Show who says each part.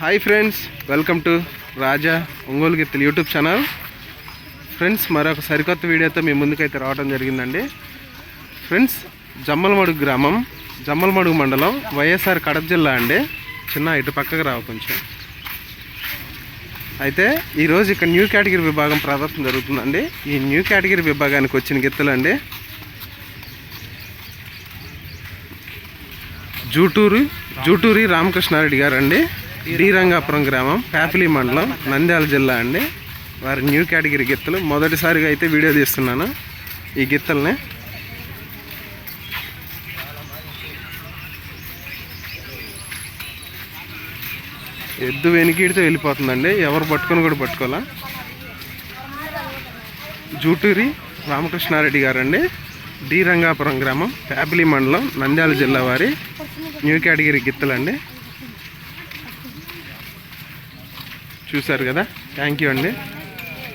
Speaker 1: Hi friends welcome to Raja Ongole గిత్తలు YouTube channel friends మరొక సరికొత్త వీడియోతో మీ ముందుకైతే రావడం జరిగిందండి. ఫ్రెండ్స్ జమ్మలమడుగు గ్రామం జమ్మలమడుగు మండలం వైఎస్ఆర్ కడప జిల్లా అండి. చిన్న ఇటు పక్కకు రావు కొంచెం. అయితే ఈరోజు ఇక్కడ న్యూ కేటగిరీ విభాగం ప్రదర్శన జరుగుతుందండి. ఈ న్యూ కేటగిరీ విభాగానికి వచ్చిన గిత్తలండి జూటూరు జూటూరి రామకృష్ణారెడ్డి గారు అండి శ్రీరంగాపురం గ్రామం ప్యాపిలి మండలం నంద్యాల జిల్లా అండి. వారి న్యూ కేటగిరీ గిత్తలు. మొదటిసారిగా అయితే వీడియో తీస్తున్నాను ఈ గిత్తల్ని. ఎద్దు వెనికిడితో వెళ్ళిపోతుందండి. ఎవరు పట్టుకొని కూడా పట్టుకోవాలా? జూటూరి రామకృష్ణారెడ్డి గారండి. డి రంగాపురం గ్రామం ప్యాపిలి మండలం నంద్యాల జిల్లా వారి న్యూ కేటగిరీ గిత్తలండి. చూశారు కదా? థ్యాంక్ యూ అండి.